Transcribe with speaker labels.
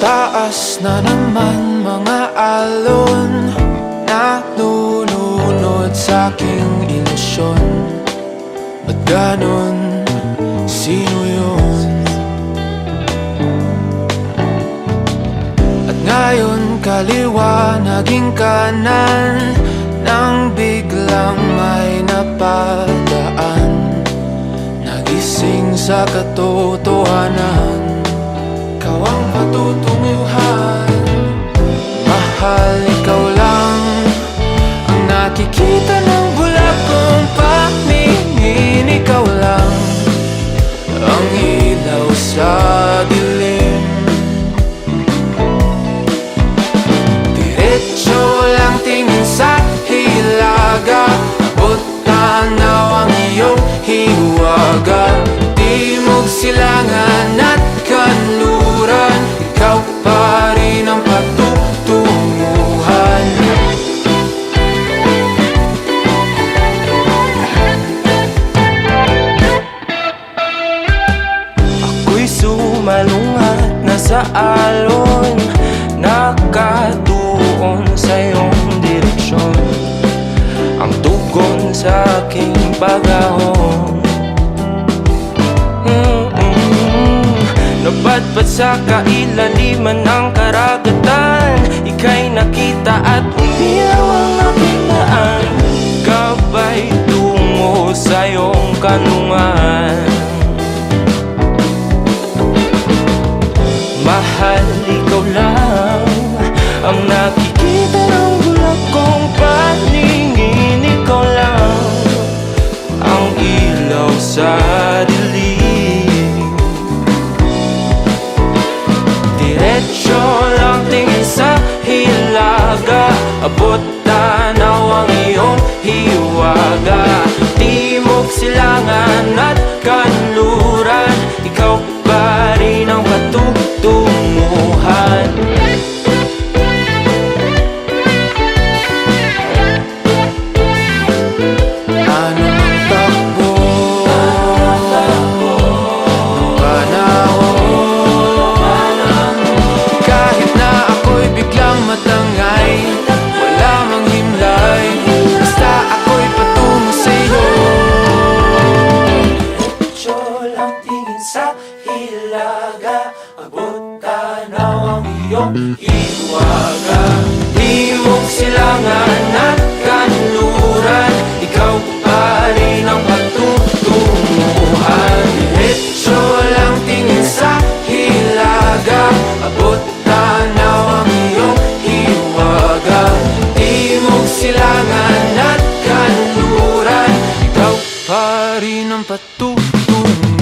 Speaker 1: taas na naman mga alon Nalulunod sa aking ilusyon Ba't ganon? Sino yun? At ngayon kaliwa naging kanan Nang biglang may napadaan Nagising sa katotohanan patutunguhan Mahal, ikaw lang Ang nakikita ng bulag kong paningin. Ikaw lang Ang ilaw sa dilim. Diretso lang tingin sa hilaga. Abot tanaw ang iyong hiwaga. Timog silangan at
Speaker 2: sa alon Nakatuon sa iyong direksyon Ang tugon sa aking pagahon Mm-mm. Napadpad sa kailaliman ng karagatan Ika'y nakita at Mahal, ikaw ang iyong iwagan. Hiwag silangan at kanunuran Ikaw pa rin ang patutunguhan Diretso lang tingin sa hilaga. Abot tanaw ang iyong hiwagan Hiwag silangan at kanunuran Ikaw pa rin ang patutunguhan